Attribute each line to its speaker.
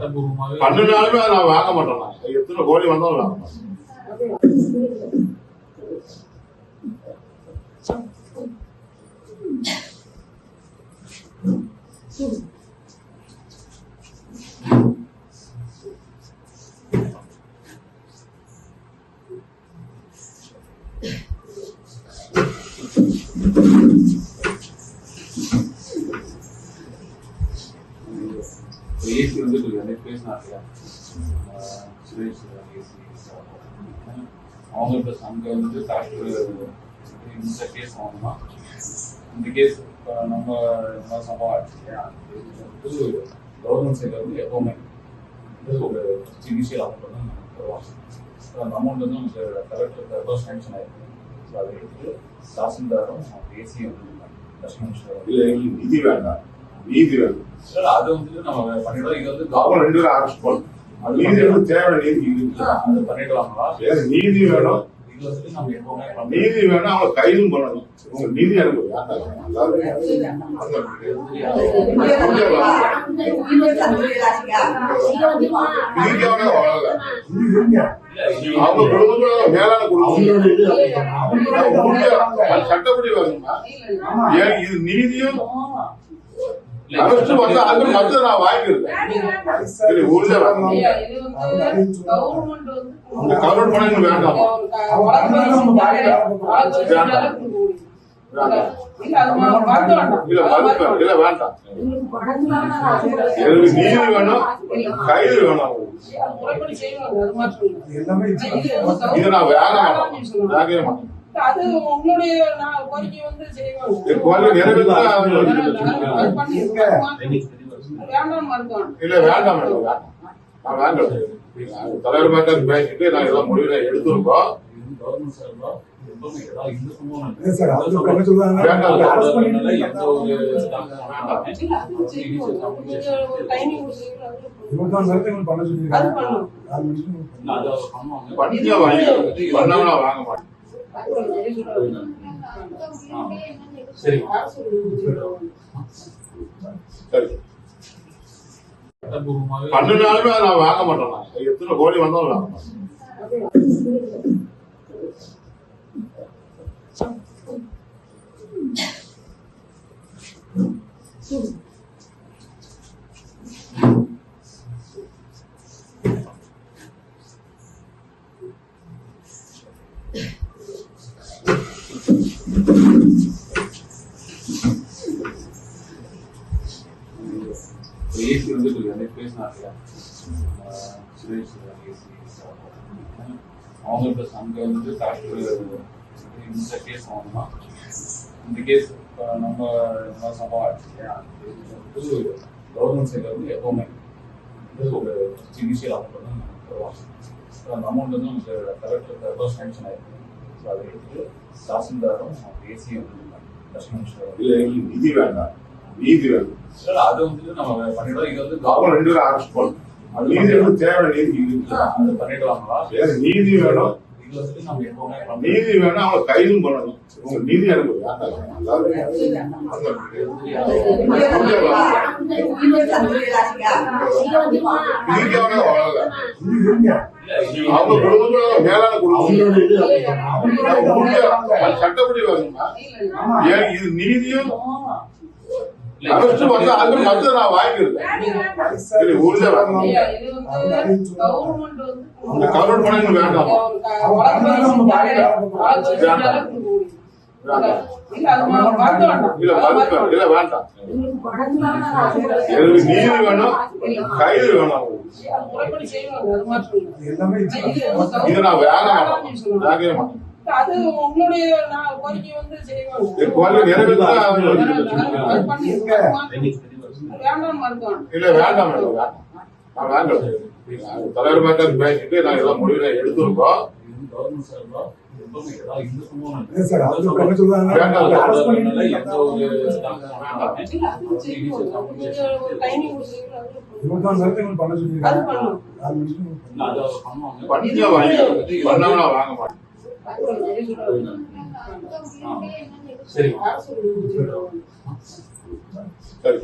Speaker 1: சட்டபூர்வமாவே
Speaker 2: பண்ணினாலுமே அதை நான் வாங்க மாட்டேன் நான் எத்தனை கோடி வந்தாலும் வாங்க மாட்டேன்
Speaker 1: ஏசி வந்து கொஞ்சம் நிறைய பேசினாங்க இல்லையா? சுரேஷ் ஏசி அவங்க ப்ளஸ் அங்கே வந்து கலெக்டர் இந்த கேஸ் வாங்கினா இந்த கேஸ் இப்போ நம்ம இந்த மாதிரி சம்பவம் ஆச்சு இல்லையா வந்து கவர்மெண்ட் சைடில் வந்து எப்போவுமே இது ஒரு இனிஷியல் அமௌண்ட் வந்து நமக்கு தருவாங்க ஸோ அந்த அமௌண்ட் வந்து நமக்கு கலெக்டர் தரப்போ சேங்ஷன் ஆயிருக்கு ஸோ அதை எடுத்து தாசில்தாரும் ஏசி வந்து லட்சுமி
Speaker 2: இல்ல எங்களுக்கு நிதி வேண்டாம் நீதி வேணும்
Speaker 1: சார் அது வந்து நம்ம பண்ணிடுவோம் இது வந்து
Speaker 2: அவங்க ரெண்டு பேரும் பண்ணணும் அது நீதி வந்து தேவை நீதி இருக்கு
Speaker 1: அது பண்ணிடுவாங்களா
Speaker 2: வேற நீதி வேணும். நீதி வேணும் அவங்க கைதும் பண்ணணும். உங்க நீதி எனக்கு அவங்க குடும்பத்தோட மேலான அது சட்டப்படி வரணுமா? ஏன் இது நீதியும் நான் வாங்கிக்கிறேன் சரி உறுதியா வரணும் இந்த கவர்மெண்ட் பணம் வேண்டாமா? இல்ல இல்ல வேண்டாம். எனக்கு நீதி வேணும்? கைது வேணும் இதை நான் வாங்க மாட்டேன் வாங்கவே மாட்டேன்.
Speaker 3: அது நான் கோரிக்கை வந்து பண்ணி வேண்டாம் மருத்துவம்
Speaker 2: இல்ல. வேண்டாம் தலைவர் மேட்டர் பேசிட்டு நான் எல்லாம் முடிவு எடுத்திருக்கோம்.
Speaker 4: பண்ண
Speaker 2: வாங்க மாட்டேன். பண்ணினாலுமே நாளுமே நான் வாங்க மாட்டேன் எத்தனை கோடி வந்தாலும் வாங்க மாட்டேன்.
Speaker 1: ஏசி வந்து கொஞ்சம் நிறைய பேசினாங்க சுரேஷ் ஏசி அவங்க ப்ளஸ் அங்கே வந்து கலெக்டர் இந்த கேஸ் வாங்கினா இந்த கேஸ் இப்போ நம்ம இந்த சம்பவம் ஆச்சு இல்லையா? வந்து கவர்மெண்ட் சைடில் வந்து எப்போவுமே ஒரு இனிஷியல் அமௌண்ட் வந்து நமக்கு தருவாங்க ஸோ அந்த அமௌண்ட் வந்து நமக்கு கலெக்டர் தரப்போ சேங்ஷன் ஆயிருக்கு ஸோ அதை எடுத்து தாசில்தாரும் ஏசி வந்து
Speaker 2: இல்லை நிதி வேண்டாம் நீதி வேணும்
Speaker 1: சார் அது வந்து நம்ம பண்ணிடுவோம் இது வந்து
Speaker 2: அவங்க ரெண்டு பேரும் அரெஸ்ட் பண்ணணும் அது நீதி வந்து தேவை நீதி
Speaker 1: அது பண்ணிடுவாங்களா
Speaker 2: வேற நீதி வேணும். நீதி வேணும் அவங்க கைதும் பண்ணணும். உங்க நீதி அவங்க குடும்பத்தோட மேலான குடும்பம். சட்டப்படி வரணுமா? ஏன் இது நீதியும் நீதி வேணும். கைது வேணும்?
Speaker 3: முறைப்படி செய்வாங்க அது மாற்றம்
Speaker 4: எல்லாமே
Speaker 2: இதை நான் வாங்கவே மாட்டேன்.
Speaker 3: அது நான் கோரிக்கை வந்து வேண்டாம் மருத்துவம்.
Speaker 2: இல்ல வேண்டாம் மேடம் வேண்டாம். தலைவர் மேட்டர் பேசிட்டு எல்லாம் எடுத்திருக்கோம்.
Speaker 3: நீங்க
Speaker 4: பண்ண
Speaker 2: பண்ணாம நான் வாங்க மாட்டேன்.
Speaker 1: சரி.
Speaker 2: சரி.